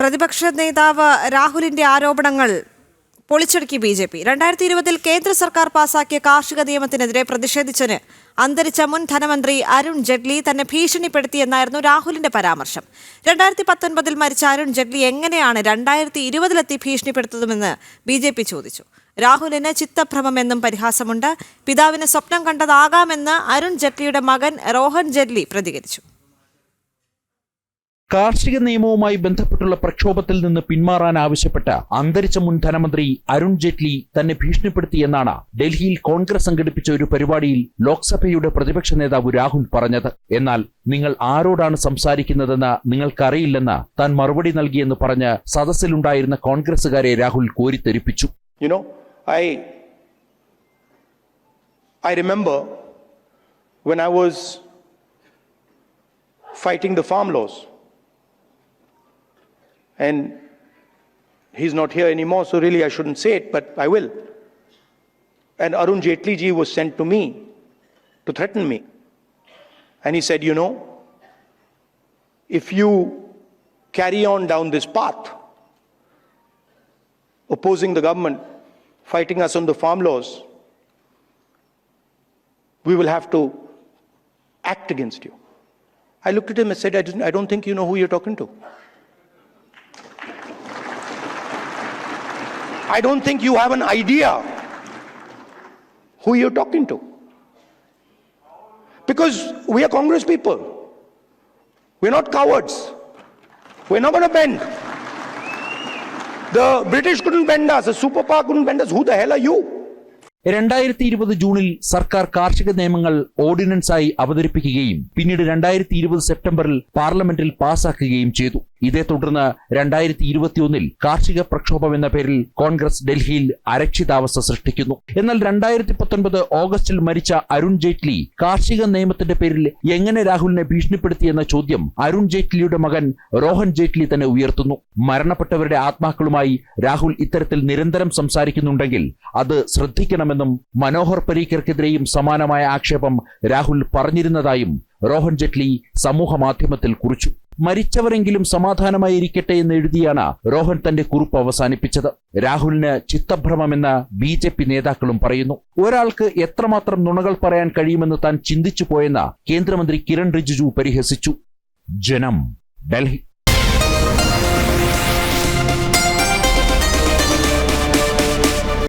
പ്രതിപക്ഷ നേതാവ് രാഹുലിന്റെ ആരോപണങ്ങൾ പൊളിച്ചടുക്കി ബി ജെ പി. രണ്ടായിരത്തി ഇരുപതിൽ കേന്ദ്ര സർക്കാർ പാസാക്കിയ കാർഷിക നിയമത്തിനെതിരെ പ്രതിഷേധിച്ചതിന് അന്തരിച്ച മുൻ ധനമന്ത്രി അരുൺ ജെയ്റ്റ്ലി തന്നെ ഭീഷണിപ്പെടുത്തിയെന്നായിരുന്നു രാഹുലിന്റെ പരാമർശം. രണ്ടായിരത്തി പത്തൊൻപതിൽ മരിച്ച അരുൺ ജെയ്റ്റ്ലി എങ്ങനെയാണ് രണ്ടായിരത്തി ഇരുപതിലെത്തി ഭീഷണിപ്പെടുത്തതുമെന്ന് ബി ജെ പി ചോദിച്ചു. രാഹുലിന് ചിത്തഭ്രമമെന്നും പരിഹാസമുണ്ട്. പിതാവിന് സ്വപ്നം കണ്ടതാകാമെന്ന് അരുൺ ജെയ്റ്റ്ലിയുടെ മകൻ റോഹൻ ജെയ്റ്റ്ലി പ്രതികരിച്ചു. കാർഷിക നിയമവുമായി ബന്ധപ്പെട്ടുള്ള പ്രക്ഷോഭത്തിൽ നിന്ന് പിന്മാറാൻ ആവശ്യപ്പെട്ട അന്തരിച്ച മുൻ ധനമന്ത്രി അരുൺ ജെയ്റ്റ്ലി തന്നെ ഭീഷണിപ്പെടുത്തിയെന്നാണ് ഡൽഹിയിൽ കോൺഗ്രസ് സംഘടിപ്പിച്ച ഒരു പരിപാടിയിൽ ലോക്സഭയുടെ പ്രതിപക്ഷ നേതാവ് രാഹുൽ പറഞ്ഞത് എന്നാൽ നിങ്ങൾ ആരോടാണ് സംസാരിക്കുന്നതെന്ന് നിങ്ങൾക്കറിയില്ലെന്ന് താൻ മറുപടി നൽകിയെന്ന് പറഞ്ഞ് സദസ്സിലുണ്ടായിരുന്ന കോൺഗ്രസുകാരെ Rahul കോരിത്തെരിപ്പിച്ചു know, I I remember when I was fighting the farm laws. And he's not here anymore, so really I shouldn't say it, but I will. And Arun Jaitley ji was sent to me to threaten me. And he said, You know, if you carry on down this path, opposing the government, fighting us on the farm laws, we will have to act against you. I looked at him and said, I, I don't think you know who you're talking to. I don't think you have an idea who you're talking to. Because we are Congress people. We're not cowards. We're not going to bend. The British couldn't bend us. The superpower couldn't bend us. Who the hell are you? രണ്ടായിരത്തി ഇരുപത് ജൂണിൽ സർക്കാർ കാർഷിക നിയമങ്ങൾ ഓർഡിനൻസായി അവതരിപ്പിക്കുകയും പിന്നീട് രണ്ടായിരത്തി ഇരുപത് സെപ്റ്റംബറിൽ പാർലമെന്റിൽ പാസാക്കുകയും ചെയ്തു ഇതേ തുടർന്ന് രണ്ടായിരത്തി ഇരുപത്തിയൊന്നിൽ കാർഷിക പ്രക്ഷോഭം എന്ന പേരിൽ കോൺഗ്രസ് ഡൽഹിയിൽ അരക്ഷിതാവസ്ഥ സൃഷ്ടിക്കുന്നു. എന്നാൽ രണ്ടായിരത്തി പത്തൊൻപത് ഓഗസ്റ്റിൽ മരിച്ച അരുൺ ജെയ്റ്റ്ലി കാർഷിക നിയമത്തിന്റെ പേരിൽ എങ്ങനെ രാഹുലിനെ ഭീഷണിപ്പെടുത്തിയെന്ന ചോദ്യം അരുൺ ജെയ്റ്റ്ലിയുടെ മകൻ രോഹൻ ജെയ്റ്റ്ലി തന്നെ ഉയർത്തുന്നു. മരണപ്പെട്ടവരുടെ ആത്മാക്കളുമായി രാഹുൽ ഇത്തരത്തിൽ നിരന്തരം സംസാരിക്കുന്നുണ്ടെങ്കിൽ അത് ശ്രദ്ധിക്കണമെന്നും മനോഹർ പരീക്കർക്കെതിരെയും സമാനമായ ആക്ഷേപം രാഹുൽ പറഞ്ഞിരുന്നതായും രോഹൻ ജെയ്റ്റ്ലി സമൂഹ മാധ്യമത്തിൽ കുറിച്ചു. മരിച്ചവരെങ്കിലും സമാധാനമായിരിക്കട്ടെ എന്ന് എഴുതിയാണ് രോഹൻ തന്റെ കുറിപ്പ് അവസാനിപ്പിച്ചത്. രാഹുലിന് ചിത്തഭ്രമമെന്ന് ബി ജെ പി നേതാക്കളും പറയുന്നു ഒരാൾക്ക് എത്രമാത്രം നുണകൾ പറയാൻ കഴിയുമെന്ന് താൻ ചിന്തിച്ചു പോയെന്ന് കേന്ദ്രമന്ത്രി കിരൺ റിജിജു പരിഹസിച്ചു. ജനം ഡൽഹി.